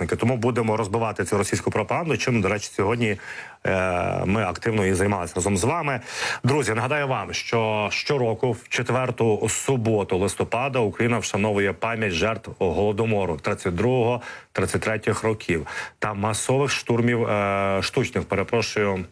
учасники. Тому будемо розбивати цю російську пропаганду. Чим, до речі, сьогодні е, ми активно і займалися разом з вами. Друзі, нагадаю вам, що щороку, в четверту суботу листопада, Україна вшановує пам'ять жертв голодомору 32-33 років та масових штурмів е, штучних. Перепрошую.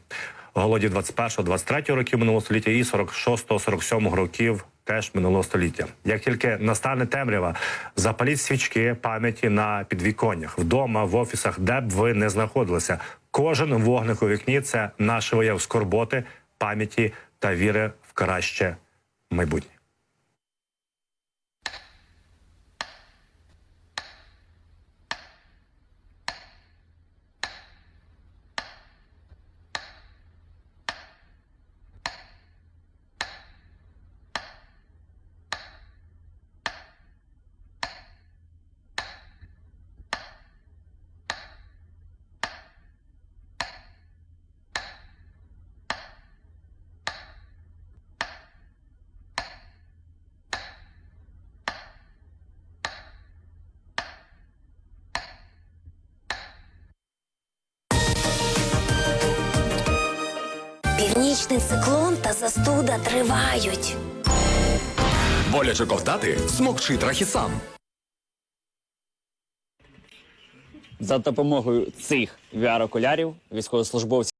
Голоді 21-23 років минулого століття і 46-47 років теж минулого століття. Як тільки настане темрява, запаліть свічки пам'яті на підвіконнях, вдома, в офісах, де б ви не знаходилися. Кожен вогник у вікні це наш вияв скорботи, пам'яті та віри в краще майбутнє. Північний циклон та застуда тривають. Боляче ковтати? Смокчи трахісан. За допомогою цих VR-окулярів військовослужбовці